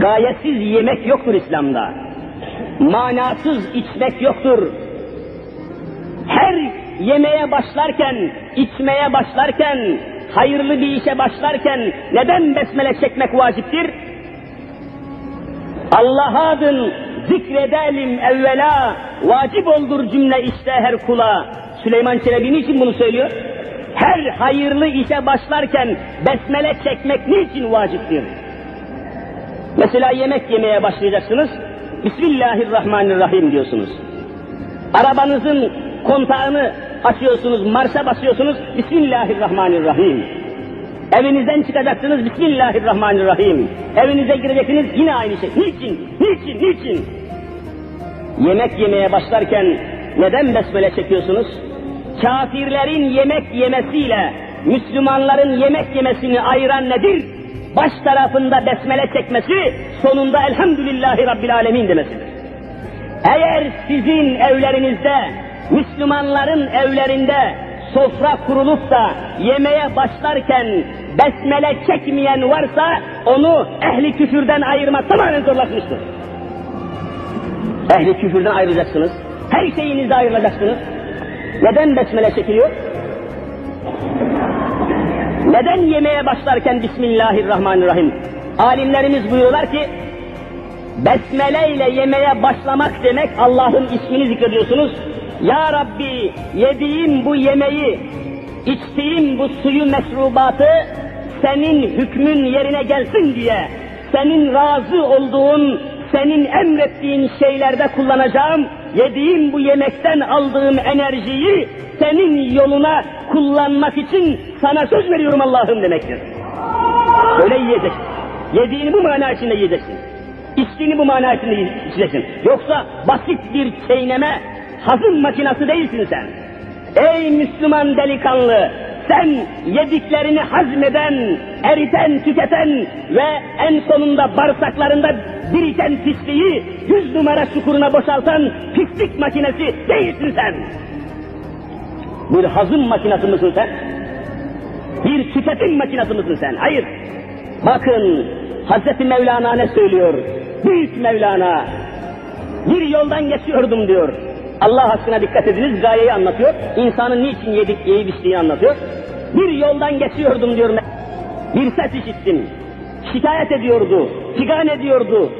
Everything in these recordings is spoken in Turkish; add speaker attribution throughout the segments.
Speaker 1: Gayetsiz yemek yoktur İslam'da. Manasız içmek yoktur. Her yemeye başlarken, içmeye başlarken, hayırlı bir işe başlarken neden besmele çekmek vaciptir? Allah adın zikredelim evvela, vacip oldur cümle işte her kula. Süleyman Çelebi niçin bunu söylüyor? Her hayırlı işe başlarken besmele çekmek niçin vaciptir? Mesela yemek yemeye başlayacaksınız, Bismillahirrahmanirrahim diyorsunuz. Arabanızın kontağını açıyorsunuz, marşa basıyorsunuz, Bismillahirrahmanirrahim. Evinizden çıkacaksınız, Bismillahirrahmanirrahim. Evinize gireceksiniz, yine aynı şey. Niçin, niçin, niçin? Yemek yemeye başlarken neden besmele çekiyorsunuz? Kafirlerin yemek yemesiyle Müslümanların yemek yemesini ayıran nedir? Baş tarafında besmele çekmesi, sonunda Elhamdülillahi Rabbil Alemin demesidir. Eğer sizin evlerinizde, Müslümanların evlerinde sofra kurulup da yemeğe başlarken besmele çekmeyen varsa onu ehli küfürden ayırmak tamamen zorlaşmıştır. Ehli küfürden ayrılacaksınız. Her şeyinize ayrılacaksınız. Neden besmele çekiliyor? Neden yemeğe başlarken Bismillahirrahmanirrahim? Alimlerimiz buyuruyorlar ki, Besmele ile yemeğe başlamak demek Allah'ın ismini zikrediyorsunuz. Ya Rabbi yediğim bu yemeği, içtiğim bu suyu meşrubatı senin hükmün yerine gelsin diye, senin razı olduğun, senin emrettiğin şeylerde kullanacağım, yediğim bu yemekten aldığım enerjiyi senin yoluna kullanmak için sana söz veriyorum Allah'ım demektir. Öyle yiyeceksin. Yediğini bu mana içinde yiyeceksin. İçtiğini bu mana içinde içeceksin. Yoksa basit bir çiğneme, hazım makinası değilsin sen. Ey Müslüman delikanlı, sen yediklerini hazmeden, eriten, tüketen ve en sonunda bağırsaklarında biriken pisliği yüz numara çukuruna boşaltan pislik makinesi değilsin sen. Bir hazım makinası mısın sen? Bir tüketim makinası mısın sen? Hayır. Bakın Hazreti Mevlana ne söylüyor? Büyük Mevlana. Bir yoldan geçiyordum diyor. Allah aşkına dikkat ediniz gayeyi anlatıyor. İnsanın niçin yedik yiyip içtiğini anlatıyor. Bir yoldan geçiyordum diyor. Bir ses işittim. Şikayet ediyordu. Figan ediyordu.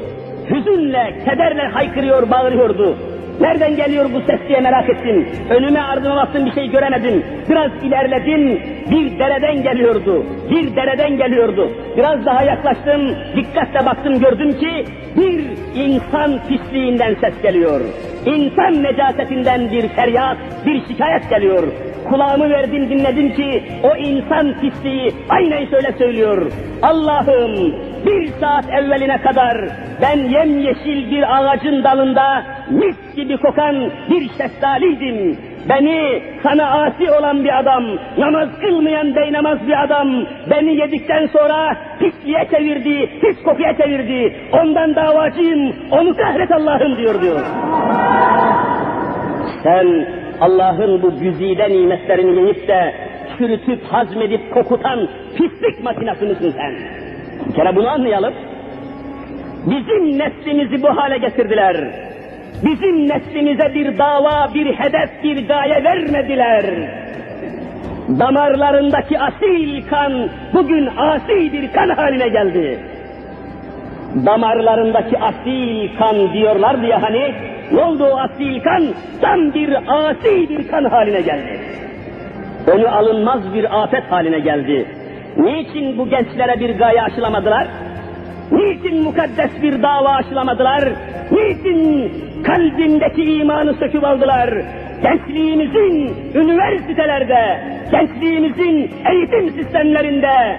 Speaker 1: Hüzünle, kederle haykırıyor, bağırıyordu. Nereden geliyor bu ses diye merak ettim. Önüme ardına baktım bir şey göremedim. Biraz ilerledim. Bir dereden geliyordu. Bir dereden geliyordu. Biraz daha yaklaştım. Dikkatle baktım gördüm ki bir insan pisliğinden ses geliyor. İnsan necasetinden bir feryat, bir şikayet geliyor. Kulağımı verdim dinledim ki o insan pisliği aynen şöyle söylüyor. Allah'ım bir saat evveline kadar ben yemyeşil bir ağacın dalında mis gibi kokan bir şeftaliydim. Beni sana asi olan bir adam, namaz kılmayan beynamaz bir adam, beni yedikten sonra pisliğe çevirdi, pis kokuya çevirdi. Ondan davacıyım, onu kahret Allah'ım diyor diyor. Sen Allah'ın bu güzide nimetlerini yiyip de çürütüp hazmedip kokutan pislik makinası sen? Bir kere bunu anlayalım. Bizim neslimizi bu hale getirdiler. Bizim neslimize bir dava, bir hedef, bir gaye vermediler. Damarlarındaki asil kan bugün asi bir kan haline geldi. Damarlarındaki asil kan diyorlar diye hani ne oldu o asil kan? Tam bir asi bir kan haline geldi. Önü alınmaz bir afet haline geldi. Niçin bu gençlere bir gaye aşılamadılar? Niçin mukaddes bir dava aşılamadılar? Niçin kalbindeki imanı söküp aldılar? Gençliğimizin üniversitelerde, gençliğimizin eğitim sistemlerinde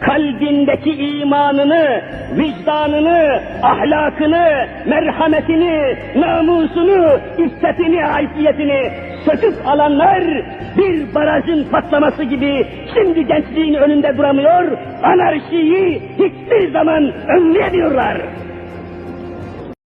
Speaker 1: kalbindeki imanını, vicdanını, ahlakını, merhametini, namusunu, iffetini, haysiyetini söküp alanlar bir barajın patlaması gibi şimdi gençliğin önünde duramıyor, anarşiyi hiçbir zaman önleyemiyorlar.